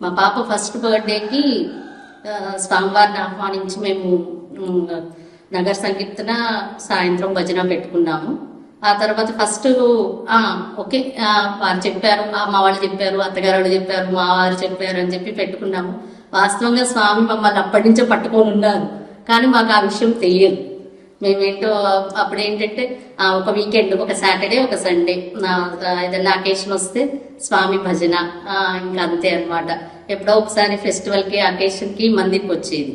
మా పాప ఫస్ట్ బర్త్డేకి స్వామివారిని ఆహ్వానించి మేము నగర సంకీర్తన సాయంత్రం భజన పెట్టుకున్నాము. ఆ తర్వాత ఫస్ట్ ఓకే వారు చెప్పారు మా వాళ్ళు చెప్పారు అత్తగారు వాళ్ళు చెప్పారు మా వారు చెప్పారు అని చెప్పి పెట్టుకున్నాము. వాస్తవంగా స్వామి మమ్మల్ని అప్పటి నుంచే పట్టుకొని ఉన్నారు. కానీ మాకు ఆ విషయం తెలియదు. మేమేంటో అప్పుడు ఏంటంటే ఒక వీకెండ్ ఒక సాటర్డే ఒక సండే ఏదైనా అకేషన్ వస్తే స్వామి భజన ఇంకా అంతే అనమాట ఎప్పుడో ఒకసారి ఫెస్టివల్కి అకేషన్కి మందికి వచ్చేది.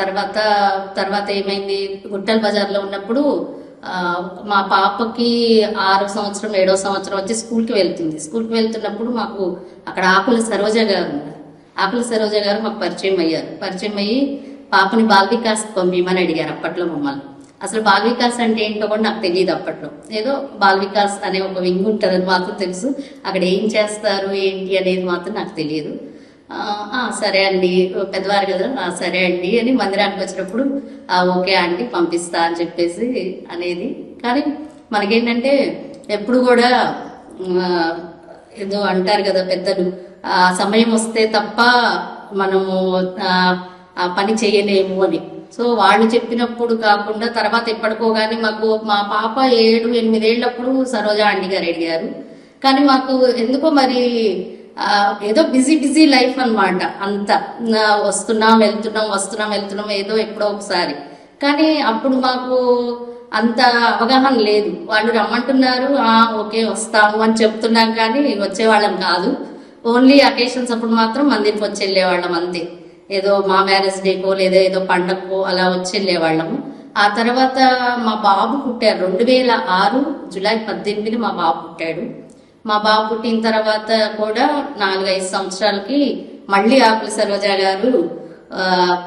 తర్వాత తర్వాత ఏమైంది? గుట్టల బజార్లో ఉన్నప్పుడు మా పాపకి ఆరో సంవత్సరం ఏడో సంవత్సరం వచ్చి స్కూల్కి వెళ్తుంది. స్కూల్కి వెళ్తున్నప్పుడు మాకు అక్కడ ఆకుల సరోజ గారు ఉన్నారు. ఆకుల సరోజ గారు మాకు పరిచయం అయ్యారు. పరిచయం అయ్యి పాపని బాల్ వికాస్ పంపిమని అడిగారు అప్పట్లో మమ్మల్ని. అసలు బాల్ వికాస్ అంటే ఏంటో కూడా నాకు తెలియదు అప్పట్లో. ఏదో బాల్ వికాస్ అనే ఒక వింగ్ ఉంటుందని మాత్రం తెలుసు. అక్కడ ఏం చేస్తారు ఏంటి అనేది మాత్రం నాకు తెలియదు. సరే అండి పెద్దవారు కదా సరే అండి అని మందిరానికి వచ్చినప్పుడు ఓకే అండి పంపిస్తా అని చెప్పేసి అనేది. కానీ మనకేంటంటే ఎప్పుడు కూడా ఏదో అంటారు కదా పెద్దలు ఆ సమయం వస్తే తప్ప మనము పని చేయలేము అని. సో వాళ్ళు చెప్పినప్పుడు కాకుండా తర్వాత ఎప్పటికోగానే మాకు మా పాప ఏడు ఎనిమిదేళ్ళప్పుడు సరోజ ఆంటీ గారు. అడిగారు కానీ మాకు ఎందుకో మరి ఏదో బిజీ బిజీ లైఫ్ అనమాట అంత వస్తున్నాం వెళ్తున్నాం వస్తున్నాం వెళ్తున్నాం ఏదో ఎప్పుడో ఒకసారి. కానీ అప్పుడు మాకు అంత అవగాహన లేదు. వాళ్ళు రమ్మంటున్నారు ఆ ఓకే వస్తాము అని చెప్తున్నాం కానీ వచ్చేవాళ్ళం కాదు. ఓన్లీ అకేషన్స్ అప్పుడు మాత్రం మందికి వచ్చి వెళ్ళేవాళ్ళం అంతే. ఏదో మా మ్యారేజ్ డేకో లేదా ఏదో పండగకో అలా వచ్చి వెళ్ళేవాళ్ళము ఆ తర్వాత మా బాబు పుట్టారు రెండు వేల ఆరు జూలై పద్దెనిమిది మా బాబు పుట్టాడు. మా బాబు పుట్టిన తర్వాత కూడా నాలుగైదు సంవత్సరాలకి మళ్ళీ ఆకుల సరోజ గారు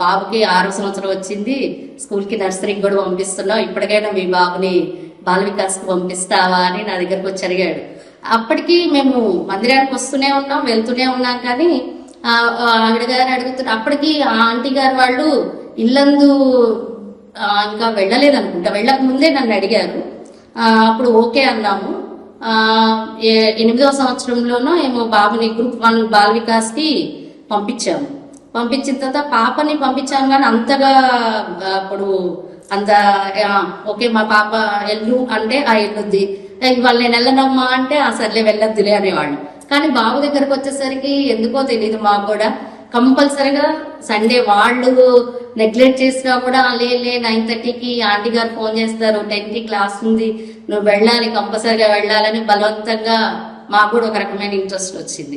బాబుకి ఆరో సంవత్సరం వచ్చింది. స్కూల్కి నర్సరీకి కూడా పంపిస్తున్నాం ఇప్పటికైనా మీ బాబుని బాల వికాస్కి పంపిస్తావా అని నా దగ్గరకు వచ్చి అడిగాడు. అప్పటికి మేము మందిరానికి వస్తూనే ఉన్నాం వెళ్తూనే ఉన్నాం కానీ ఆవిడ గారు అడుగుతున్నారు అప్పటికి ఆ ఆంటీ గారు వాళ్ళు ఇల్లందు ఇంకా వెళ్ళలేదు అనుకుంటా వెళ్ళక ముందే నన్ను అడిగారు. అప్పుడు ఓకే అన్నాము. ఏ- ఎనిమిదవ సంవత్సరంలోనో ఏమో బాబుని గ్రూప్ వన్ బాల వికాస్కి పంపించాము. పంపించిన తర్వాత పాపని పంపించాము కానీ అంతగా అప్పుడు అంత ఓకే మా పాప ఎల్లు అంటే ఆ ఎల్లుద్ది ఇవాళ నేను వెళ్ళనమ్మా అంటే ఆ సర్లే వెళ్ళొద్దులే అనేవాళ్ళు. కానీ బాబు దగ్గరకు వచ్చేసరికి ఎందుకో తెలియదు మాకు కూడా. కంపల్సరిగా సండే వాళ్ళు నెగ్లెక్ట్ చేసినా కూడా లే లే నైన్ థర్టీకి ఆంటీ గారు ఫోన్ చేస్తారు టెన్కి క్లాస్ ఉంది నువ్వు వెళ్ళాలి కంపల్సరిగా వెళ్ళాలని బలవంతంగా మాకు కూడా ఒక రకమైన ఇంట్రెస్ట్ వచ్చింది.